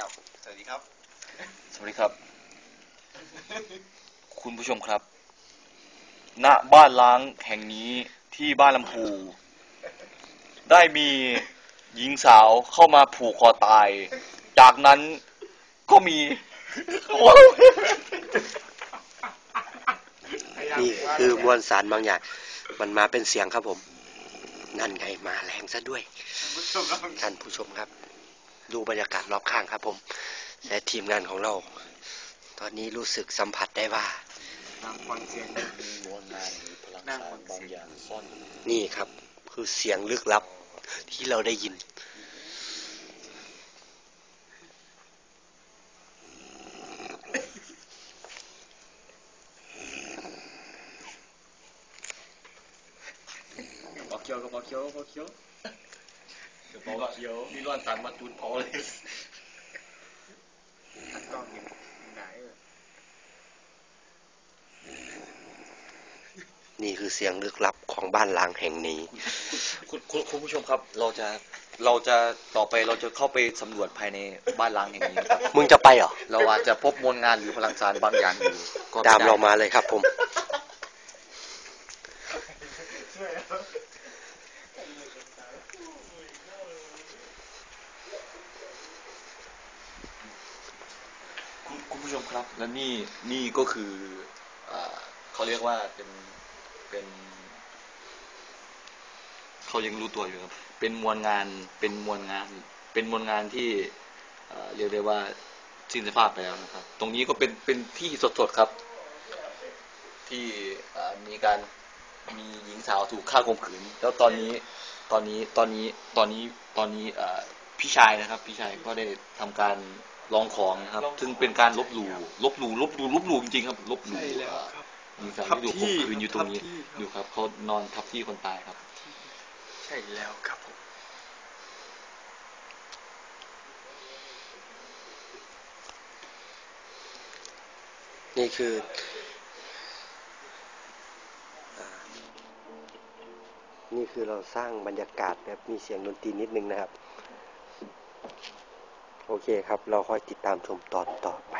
ครับสวัสดีครับ สวัสดีครับ คุณผู้ชมครับ ณ บ้านล้างแห่งนี้ที่บ้านลำพู ได้มีหญิงสาวเข้ามาผูกคอตาย จากนั้นก็มี นี่คือมวลสารบางอย่าง มันมาเป็นเสียงครับผม นั่นไงมาแรงซะด้วย ท่านผู้ชมครับ ดูบรรยากาศรอบข้างครับผม และทีมงานของเรา ตอนนี้รู้สึกสัมผัสได้ว่า นั่งฟังเสียงมวลงานหรือพลังงานบางอย่างซ่อนอยู่นี่ครับ คือเสียงลึกลับที่เราได้ยิน บอกเคียวก็บอกเคียวบอกเคียว บอกเคียวนี่ร้อนสันมาจุดเผาเลยตัดกล้องเห็นไหนเออนี่คือเสียงลึกลับของบ้านล้างแห่งนี้ คุณคุณคุณผู้ชมครับ เราจะเราจะต่อไปเราจะเข้าไปสำรวจภายในบ้านล้างแห่งนี้นะครับมึงจะไปเหรอ เราอาจจะพบมวลงานหรือพลังสารบางอย่างอยู่ก็ตามไได้เรามาเลยครับผม คุณคุณ ผู้ชมครับ และนี่นี่ก็คืออเขาเรียกว่าเป็นเป็นเขายังรู้ตัวอยู่ครับ เป็นมวลงานเป็นมวลงาน เป็นมวลงานที่เรียกได้ว่าสิ้นสภาพไปแล้วนะครับ ตรงนี้ก็เป็นเป็นที่สดๆครับ ที่มีการมีหญิงสาวถูกฆ่าข่มขืน แล้วตอนนี้ตอนนี้ตอนนี้ตอนนี้ตอนนี้พี่ชายนะครับ พี่ชายก็ได้ทำการ ร้องของนะครับซึ่งเป็นการลบหลู่ลบหลู่ลบหลู่ลบหลู่จริงๆครับลบหลู่ใช่แล้วเอ่อครับหญิงสาวทับที่ถูกที่ข่มขืนอยู่ตรงนี้ทับที่ครับอยู่ครับเขานอนทับที่คนตายครับ ใช่แล้วครับผมนี่คืออ่านี่คือเราสร้างบรรยากาศแบบมีเสียงดนตรีนิดนึงนะครับ โอเคครับ เราคอยติดตามชมตอนต่อไป